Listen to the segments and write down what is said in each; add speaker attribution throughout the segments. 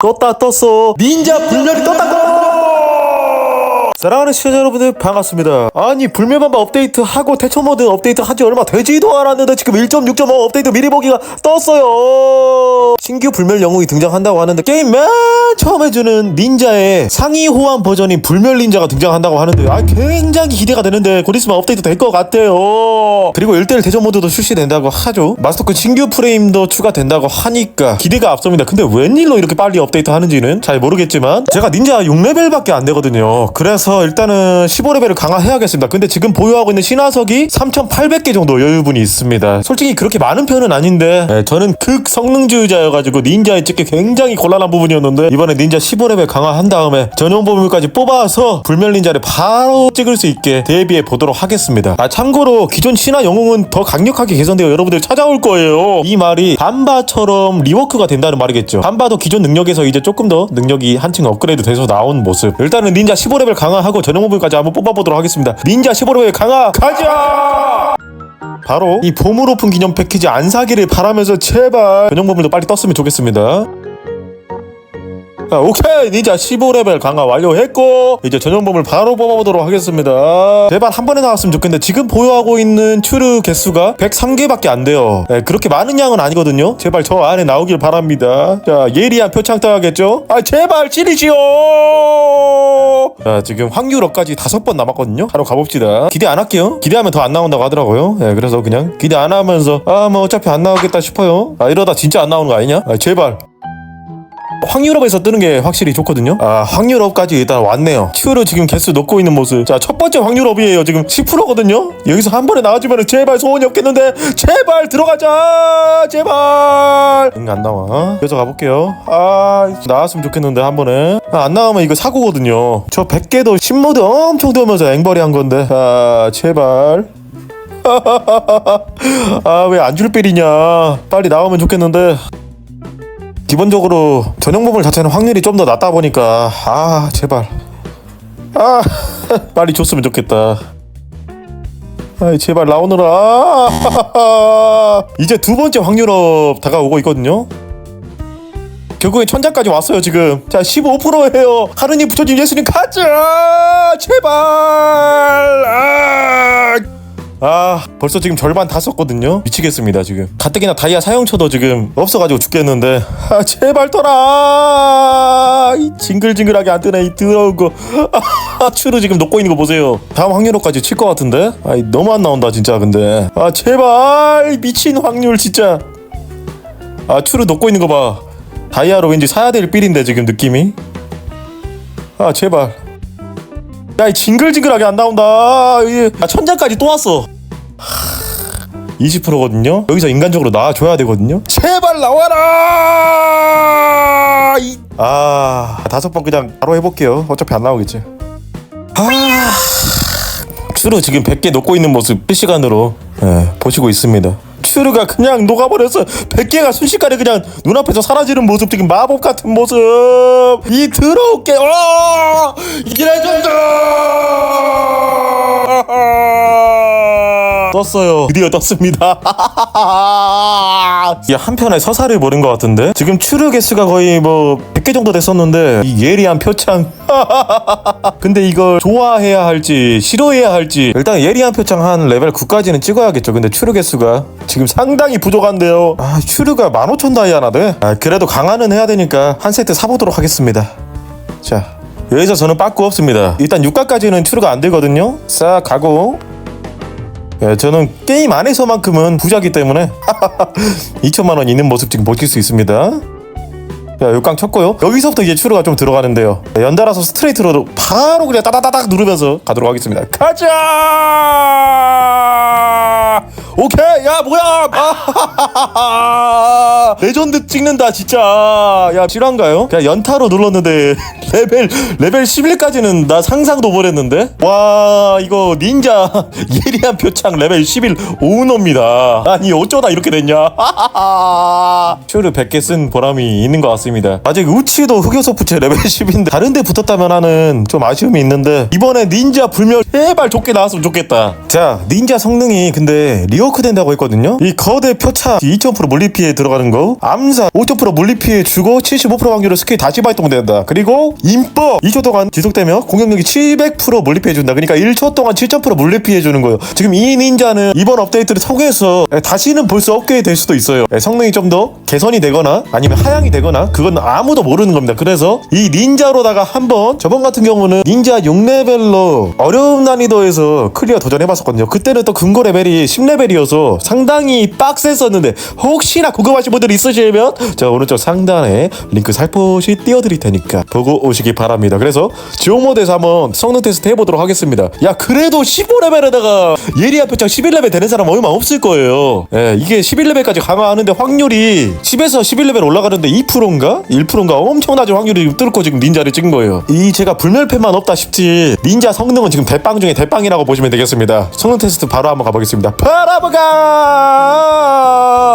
Speaker 1: 떴다 떴어 닌자 불멸이 떴다고 사랑하는 시청자 여러분들 반갑습니다. 아니 불멸반바 업데이트 하고 대처 모드 업데이트 한지 얼마 되지도 않았는데 지금 1.6.5 업데이트 미리 보기가 떴어요. 신규 불멸 영웅이 등장한다고 하는데 게임 맨 처음 해주는 닌자의 상위 호환 버전인 불멸 닌자가 등장한다고 하는데 아 굉장히 기대가 되는데 곧 있으면 업데이트 될 것 같아요. 그리고 1대1 대전 모드도 출시된다고 하죠. 마스터크 신규 프레임도 추가된다고 하니까 기대가 앞섭니다. 근데 웬일로 이렇게 빨리 업데이트 하는지는 잘 모르겠지만 제가 닌자 6레벨밖에 안 되거든요. 그래서 일단은 15레벨을 강화해야겠습니다. 근데 지금 보유하고 있는 신화석이 3800개 정도 여유분이 있습니다. 솔직히 그렇게 많은 편은 아닌데 예, 저는 극 성능주의자여가지고 닌자에 찍기 굉장히 곤란한 부분이었는데 이번에 닌자 15레벨 강화한 다음에 전용 보물까지 뽑아서 불멸 닌자를 바로 찍을 수 있게 대비해 보도록 하겠습니다. 아 참고로 기존 신화 영웅은 더 강력하게 개선되어 여러분들 찾아올 거예요. 이 말이 반바처럼 리워크가 된다는 말이겠죠. 반바도 기존 능력에서 이제 조금 더 능력이 한층 업그레이드 돼서 나온 모습. 일단은 닌자 15레벨 강화 하고 전용 보물까지 한번 뽑아보도록 하겠습니다. 닌자 15레벨 강화 가자! 바로 이 보물 오픈 기념 패키지 안 사기를 바라면서 제발 전용 보물도 빨리 떴으면 좋겠습니다 자, 오케이. 닌자 15레벨 강화 완료했고 이제 전용 보물 바로 뽑아보도록 하겠습니다. 제발 한 번에 나왔으면 좋겠는데 지금 보유하고 있는 추르 개수가 103개밖에 안 돼요. 네, 그렇게 많은 양은 아니거든요. 제발 저 안에 나오길 바랍니다. 자 예리한 표창 떠야겠죠? 아 제발 찌리시오! 자 지금 확률업까지 다섯 번 남았거든요? 바로 가봅시다. 기대 안 할게요. 기대하면 더 안 나온다고 하더라고요. 네, 그래서 그냥 기대 안 하면서 아 뭐 어차피 안 나오겠다 싶어요. 아 이러다 진짜 안 나오는 거 아니냐? 아 제발 확률업에서 뜨는 게 확실히 좋거든요. 아, 확률업까지 일단 왔네요. 큐를 지금 개수 넣고 있는 모습. 자, 첫 번째 확률업이에요. 지금 10%거든요. 여기서 한 번에 나와주면 제발 소원이 없겠는데, 제발 들어가자! 제발! 응, 안 나와. 그래서 가볼게요. 아, 나왔으면 좋겠는데, 한 번에. 아, 안 나오면 이거 사고거든요. 저 100개도 신모드 엄청 들면서 앵벌이 한 건데. 아, 제발. 아, 왜 안줄 빌이냐. 빨리 나오면 좋겠는데. 기본적으로 전용 보물 자체는 확률이 좀 더 낮다 보니까 아 제발. 아 빨리 줬으면 좋겠다. 아이 제발 나오느라. 이제 두 번째 확률업 다가오고 있거든요. 결국엔 천장까지 왔어요 지금. 자 15%예요. 하느님 부처님 예수님 가자! 제발! 아 아 벌써 지금 절반 다 썼거든요. 미치겠습니다 지금. 가뜩이나 다이아 사용처도 지금 없어가지고 죽겠는데. 아 제발 떠라! 이 징글징글하게 안 뜨네 이 더러운 거. 아, 추루 지금 녹고 있는 거 보세요. 다음 확률로까지 칠 것 같은데? 아이 너무 안 나온다 진짜 근데. 아 제발! 미친 확률 진짜. 아 추루 녹고 있는 거봐. 다이아로 왠지 사야 될 삘인데 지금 느낌이. 아 제발 야, 이 징글징글하게 안 나온다. 이게- 아, 천장까지 또 왔어. 20%거든요. 여기서 인간적으로 나와줘야 되거든요. 제발 나와라. 이... 아, 다섯 번 그냥 바로 해볼게요. 어차피 안 나오겠지. 아, 추루 지금 100개 녹고 있는 모습 실시간으로 예, 보시고 있습니다. 추루가 그냥 녹아버렸어. 100개가 순식간에 그냥 눈앞에서 사라지는 모습, 지금 마법 같은 모습. 이 더럽게, 어! 레전드! 떴어요. 드디어 떴습니다. 이 한편에 서사를 모른 것 같은데? 지금 추르 개수가 거의 뭐 100개 정도 됐었는데, 이 예리한 표창. 근데 이걸 좋아해야 할지, 싫어해야 할지, 일단 예리한 표창 한 레벨 9까지는 찍어야겠죠. 근데 추르 개수가 지금 상당히 부족한데요. 아, 추르가 15,000 다이아나 돼? 아, 그래도 강화는 해야 되니까 한 세트 사보도록 하겠습니다. 자, 여기서 저는 빠꾸 없습니다. 일단 6가까지는 추르가 안 되거든요. 싹 가고. 예, 저는 게임 안에서만큼은 부자기 때문에 2천만 원 있는 모습 지금 보실 수 있습니다. 자, 6강 쳤고요. 여기서부터 이제 추르가 좀 들어가는데요. 네, 연달아서 스트레이트로 바로 그냥 따다다닥 누르면서 가도록 하겠습니다. 가자! 오케이, 야 뭐야? 아, 레전드 찍는다 진짜. 야 실화인가요? 그냥 연타로 눌렀는데 레벨 레벨 11까지는 나 상상도 못했는데. 와 이거 닌자 예리한 표창 레벨 11 오너입니다. 아니 어쩌다 이렇게 됐냐? 슈르 100개 쓴 보람이 있는 것 같습니다. 아직 우치도 흑요소 부채 레벨 10인데 다른 데 붙었다면 하는 좀 아쉬움이 있는데 이번에 닌자 불멸 제발 좋게 나왔으면 좋겠다. 자 닌자 성능이 근데 리워크 된다고 했거든요? 이 거대 표차 2000% 물리피해 들어가는 거. 암사 5000% 물리피해 주고 75% 확률로 스킬 다시 발동된다. 그리고 인법 2초 동안 지속되며 공격력이 700% 물리피해 준다. 그러니까 1초 동안 7000% 물리피해 주는 거예요. 지금 이 닌자는 이번 업데이트를 통해서 에, 다시는 볼 수 없게 될 수도 있어요. 에, 성능이 좀 더 개선이 되거나 아니면 하향이 되거나 그건 아무도 모르는 겁니다. 그래서 이 닌자로다가 한번 저번 같은 경우는 닌자 6레벨로 어려운 난이도에서 클리어 도전해봤었거든요. 그때는 또 근거 레벨이 10레벨이어서 상당히 빡셌었는데 혹시나 궁금하신 분들 있으시면 저 오른쪽 상단에 링크 살포시 띄워드릴 테니까 보고 오시기 바랍니다. 그래서 지오모드에서 한번 성능 테스트 해보도록 하겠습니다. 야 그래도 15레벨에다가 예리한 표창 11레벨 되는 사람 얼마 없을 거예요. 예, 이게 11레벨까지 강화하는데 확률이 10에서 11레벨 올라가는데 2%인가? 1%인가? 엄청나죠 확률이 뚫고 지금 닌자를 찍은 거예요. 이 제가 불멸패만 없다 싶지 닌자 성능은 지금 대빵 중에 대빵이라고 보시면 되겠습니다. 성능 테스트 바로 한번 가보겠습니다. 바라보가!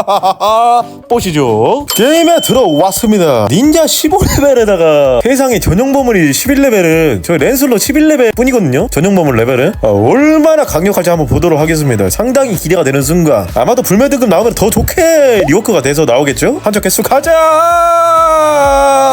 Speaker 1: 보시죠. 게임에 들어왔습니다. 닌자 15레벨에다가 세상에 전용 보물이 11레벨은 저 랜슬로 11레벨 뿐이거든요. 전용 보물 레벨은. 아, 얼마나 강력할지 한번 보도록 하겠습니다. 상당히 기대가 되는 순간. 아마도 불멸 등급 나오면 더 좋게 리워크가 돼서 나오겠죠? 한적 개수 가자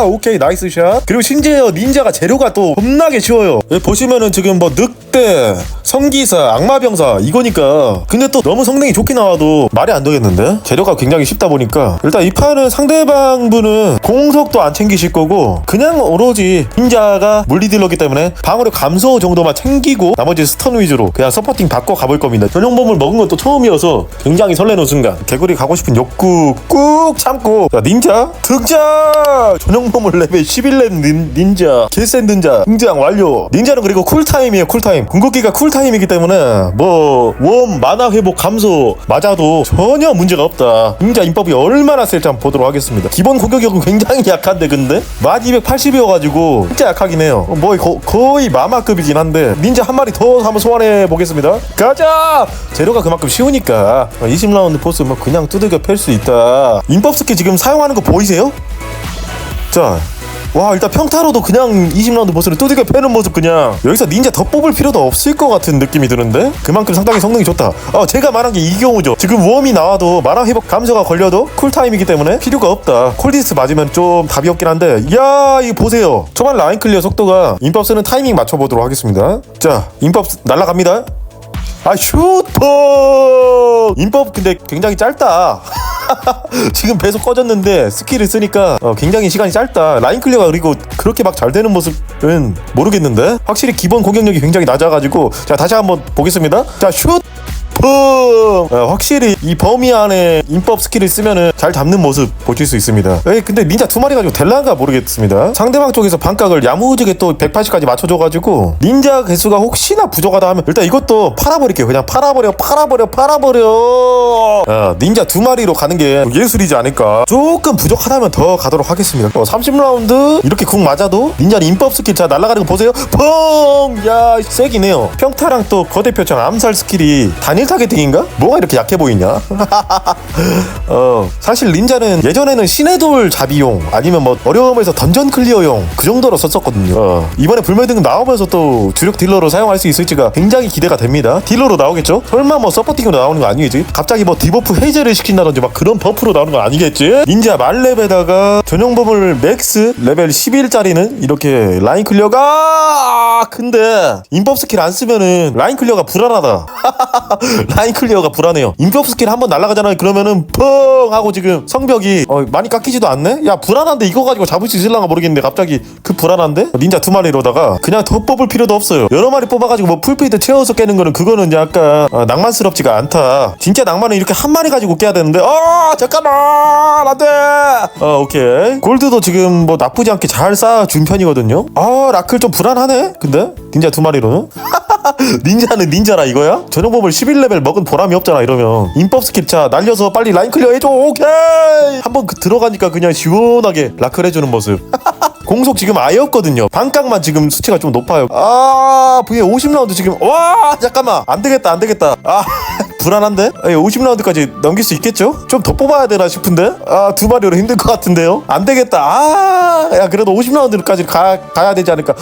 Speaker 1: 오케이 나이스 샷. 그리고 심지어 닌자가 재료가 또 겁나게 쉬워요. 여기 보시면은 지금 뭐 늑대 성기사 악마병사 이거니까. 근데 또 너무 성능이 좋게 나와도 말이 안 되겠는데? 재료가 굉장히 쉽다 보니까. 일단 이 판은 상대방 분은 공속도 안 챙기실 거고 그냥 오로지 닌자가 물리딜러기 때문에 방어력 감소 정도만 챙기고 나머지 스턴 위주로 그냥 서포팅 바꿔 가볼 겁니다. 전용범을 먹은 건또 처음이어서 굉장히 설레는 순간. 개구리 가고 싶은 욕구 꾹 참고. 자, 닌자 등장 전용범을 레벨 11렙 닌, 닌자 개센 닌자 등장 완료. 닌자는 그리고 쿨타임이에요 쿨타임. 궁극기가 쿨타임이기 때문에 뭐 웜 만화 회복 감소 맞아도 전혀 문제가 없다. 닌자 인법이 얼마나 셀지 한번 보도록 하겠습니다. 기본 공격력은 굉장히 약한데 근데? 만 280이어가지고 진짜 약하긴 해요. 뭐 거, 거의 마마급이긴 한데 닌자 한 마리 더 한번 소환해 보겠습니다. 가자! 재료가 그만큼 쉬우니까. 20라운드 보스 뭐 그냥 두들겨 팰 수 있다. 인법 스킬 지금 사용하는 거 보이세요? 자, 와 일단 평타로도 그냥 20라운드 보스를 두들겨 패는 모습 그냥. 여기서 닌자 더 뽑을 필요도 없을 것 같은 느낌이 드는데? 그만큼 상당히 성능이 좋다. 어 제가 말한 게 이 경우죠. 지금 웜이 나와도 만화 회복 감소가 걸려도 쿨타임이기 때문에 필요가 없다. 콜디스 맞으면 좀 답이 없긴 한데. 야 이거 보세요. 초반 라인 클리어 속도가 인법 쓰는 타이밍 맞춰보도록 하겠습니다. 자 인법 날라갑니다. 아 슈퍼! 인법 근데 굉장히 짧다 지금 배속 꺼졌는데 스킬을 쓰니까 어, 굉장히 시간이 짧다. 라인 클리어가 그리고 그렇게 막 잘 되는 모습은 모르겠는데? 확실히 기본 공격력이 굉장히 낮아가지고. 자 다시 한번 보겠습니다. 자 슛 펑! 어, 확실히 이 범위 안에 인법 스킬을 쓰면은 잘 잡는 모습 보실 수 있습니다. 에이, 근데 닌자 두 마리 가지고 될란가 모르겠습니다. 상대방 쪽에서 반각을 야무지게 또 180까지 맞춰줘가지고 닌자 개수가 혹시나 부족하다 하면 일단 이것도 팔아버릴게요. 그냥 팔아버려, 팔아버려, 팔아버려. 어, 닌자 두 마리로 가는 게 예술이지 않을까. 조금 부족하다면 더 가도록 하겠습니다. 어, 30라운드 이렇게 궁 맞아도 닌자는 인법 스킬 자 날아가는 거 보세요. 펑! 야 세긴 해요. 평타랑 또 거대 표창 암살 스킬이 단일 타겟팅인가? 뭐가 이렇게 약해 보이냐? 어, 사실 닌자는 예전에는 신의 돌 잡이용 아니면 뭐 어려움에서 던전 클리어용 그 정도로 썼었거든요. 어, 이번에 불멸등 나오면서 또 주력 딜러로 사용할 수 있을지가 굉장히 기대가 됩니다. 딜러로 나오겠죠? 설마 뭐 서포팅으로 나오는 거 아니겠지? 갑자기 뭐 디버프 해제를 시킨다든지 막 그런 버프로 나오는 거 아니겠지? 닌자 말렙에다가 전용범을 맥스 레벨 11짜리는 이렇게 라인 클리어가 아, 근데 인법 스킬 안 쓰면은 라인 클리어가 불안하다. 라인 클리어가 불안해요. 인법 스킬 한번 날아가잖아요. 그러면은 펑 하고 지금 성벽이 어, 많이 깎이지도 않네. 야 불안한데 이거 가지고 잡을 수 있을랑가 모르겠는데 갑자기 그 불안한데 닌자 두 마리로다가 그냥 더 뽑을 필요도 없어요. 여러 마리 뽑아가지고 뭐 풀피드 채워서 깨는 거는 그거는 약간 어, 낭만스럽지가 않다. 진짜 낭만은 이렇게 한 마리 가지고 깨야 되는데 어 잠깐만 안돼. 어 오케이 골드도 지금 뭐 나쁘지 않게 잘 쌓아준 편이거든요. 아 라클 좀 불안하네. 근데 닌자 두 마리로는. 닌자는 닌자라 이거야? 전용법을 11레벨 먹은 보람이 없잖아 이러면 인법 스킬 차 날려서 빨리 라인 클리어 해줘 오케이 한번 그 들어가니까 그냥 시원하게 라클 해주는 모습 공속 지금 아예 없거든요 반각만 지금 수치가 좀 높아요 아 VA 50라운드 지금 와 잠깐만 안 되겠다 안 되겠다 아 불안한데? 50라운드까지 넘길 수 있겠죠? 좀 더 뽑아야 되나 싶은데? 아, 두 마리로 힘들 것 같은데요? 안 되겠다. 아, 야, 그래도 50라운드까지 가, 가야 되지 않을까?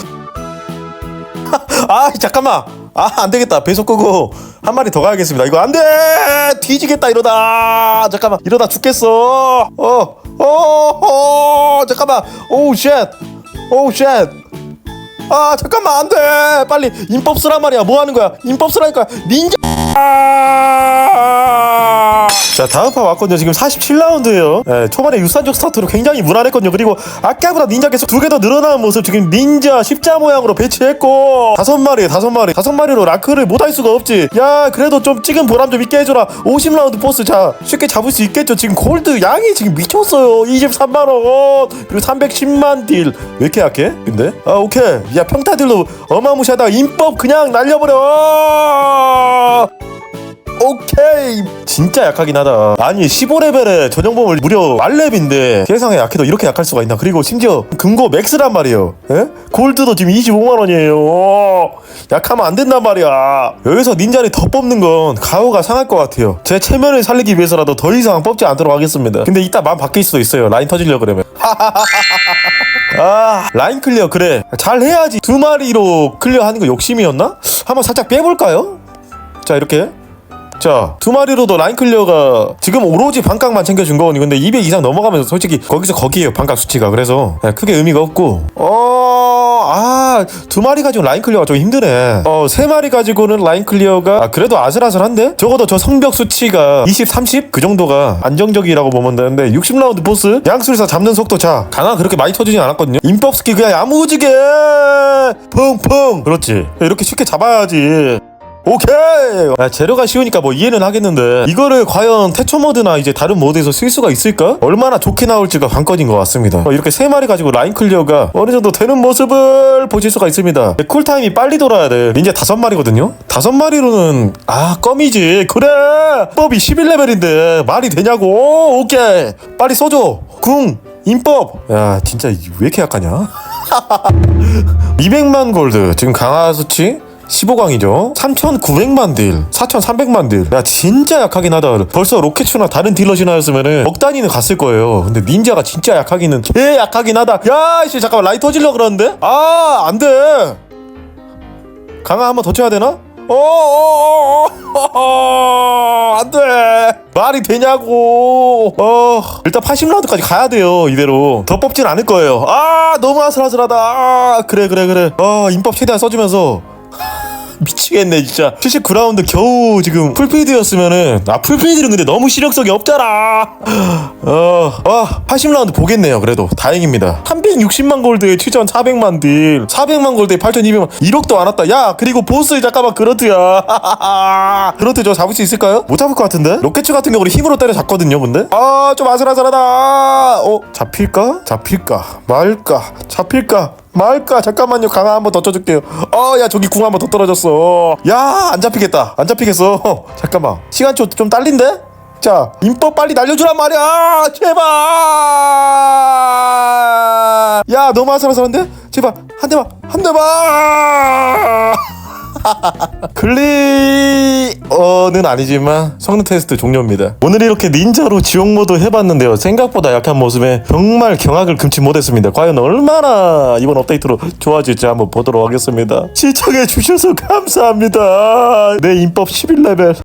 Speaker 1: 아, 잠깐만. 아 안되겠다. 배속 끄고 한 마리 더 가야겠습니다. 이거 안돼! 뒤지겠다 이러다. 잠깐만. 이러다 죽겠어. 어어어 어, 잠깐만. 오우 쉣. 오우 쉣. 아 잠깐만. 안돼. 빨리 인법 쓰란 말이야. 뭐 하는 거야? 인법 쓰라니까 닌자 자 다음 판 왔거든요. 지금 47라운드예요. 예, 초반에 유산적 스타트로 굉장히 무난했거든요. 그리고 아까보다 닌자 계속 두 개 더 늘어나는 모습 지금 닌자 십자 모양으로 배치했고 다섯 마리 다섯 마리 다섯 마리로 라크를 못 할 수가 없지. 야 그래도 좀 찍은 보람 좀 있게 해줘라. 50라운드 보스. 자 쉽게 잡을 수 있겠죠. 지금 골드 양이 지금 미쳤어요. 23만원. 그리고 310만 딜. 왜 이렇게 약해? 근데? 아 오케이. 야 평타 딜로 어마무시하다가 인법 그냥 날려버려 오케이. 진짜 약하긴 하다. 아니 15레벨에 전용범을 무려 말렙인데 세상에 약해도 이렇게 약할 수가 있나? 그리고 심지어 금고 맥스란 말이에요. 에? 골드도 지금 25만원이에요. 약하면 안 된단 말이야. 여기서 닌자를 더 뽑는 건 가오가 상할 것 같아요. 제 체면을 살리기 위해서라도 더 이상 뽑지 않도록 하겠습니다. 근데 이따 마음 바뀔 수도 있어요. 라인 터지려 그러면. 아 라인 클리어 그래. 잘 해야지. 두 마리로 클리어 하는 거 욕심이었나? 한번 살짝 빼볼까요? 자 이렇게 자, 두 마리로도 라인 클리어가 지금 오로지 반각만 챙겨준 거니 근데 200 이상 넘어가면서 솔직히 거기서 거기에요 반각 수치가 그래서 네, 크게 의미가 없고 어, 아, 두 마리 가지고 라인 클리어가 좀 힘드네. 어, 세 마리 가지고는 라인 클리어가 아, 그래도 아슬아슬한데? 적어도 저 성벽 수치가 20, 30? 그 정도가 안정적이라고 보면 되는데 60라운드 보스 양술사 잡는 속도 자, 강화 그렇게 많이 터지진 않았거든요. 인법 스킬 그냥 야무지게 펑펑 그렇지. 이렇게 쉽게 잡아야지. 오케이. 아, 재료가 쉬우니까 뭐 이해는 하겠는데. 이거를 과연 태초 모드나 이제 다른 모드에서 쓸 수가 있을까? 얼마나 좋게 나올지가 관건인 것 같습니다. 어, 이렇게 세 마리 가지고 라인 클리어가 어느 정도 되는 모습을 보실 수가 있습니다. 네, 쿨타임이 빨리 돌아야 돼. 이제 다섯 마리거든요? 다섯 마리로는 아 껌이지. 그래. 법이 11레벨인데 말이 되냐고. 오케이. 빨리 써줘. 궁 인법. 야 진짜 왜 이렇게 약하냐? 200만 골드. 지금 강화 수치 15강이죠. 3,900만 딜 4,300만 딜 야 진짜 약하긴 하다. 벌써 로켓추나 다른 딜러 신화였으면은 억 단위는 갔을 거예요. 근데 닌자가 진짜 약하기는 개 약하긴 하다. 야 씨 잠깐만. 라이 터질려 그러는데? 아 안 돼. 강화 한번 더 쳐야 되나? 어, 어어어어. 안 돼. 말이 되냐고. 어. 일단 80라운드까지 가야 돼요 이대로. 더 뽑진 않을 거예요. 아 너무 아슬아슬하다. 아, 그래 그래 그래. 어 인법 최대한 써주면서 미치겠네 진짜. 79라운드 겨우 지금 풀필드였으면은 아 풀필드는 근데 너무 시력성이 없잖아. 어, 아 80라운드 보겠네요 그래도. 다행입니다. 360만 골드에 7400만 딜 400만 골드에 8200만 1억도 안 왔다. 야 그리고 보스 잠깐만 그렇트야. 그렇트 저 잡을 수 있을까요? 못 잡을 것 같은데? 로켓츠 같은 경우는 힘으로 때려 잡거든요 근데? 아 좀 아슬아슬하다. 어 잡힐까? 잡힐까? 말까? 잡힐까 말까? 잠깐만요. 강화 한번 더 쳐줄게요. 어야 저기 궁 한번 더 떨어졌어. 야 안 잡히겠다. 안 잡히겠어. 잠깐만. 시간초 좀 딸린데? 자 인법 빨리 날려주란 말이야. 제발. 야 너무 아슬아슬한데? 제발 한 대만 한 대만 클리어는 아니지만 성능 테스트 종료입니다. 오늘 이렇게 닌자로 지옥 모드 해봤는데요. 생각보다 약한 모습에 정말 경악을 금치 못했습니다. 과연 얼마나 이번 업데이트로 좋아질지 한번 보도록 하겠습니다. 시청해주셔서 감사합니다. 내 인법 11레벨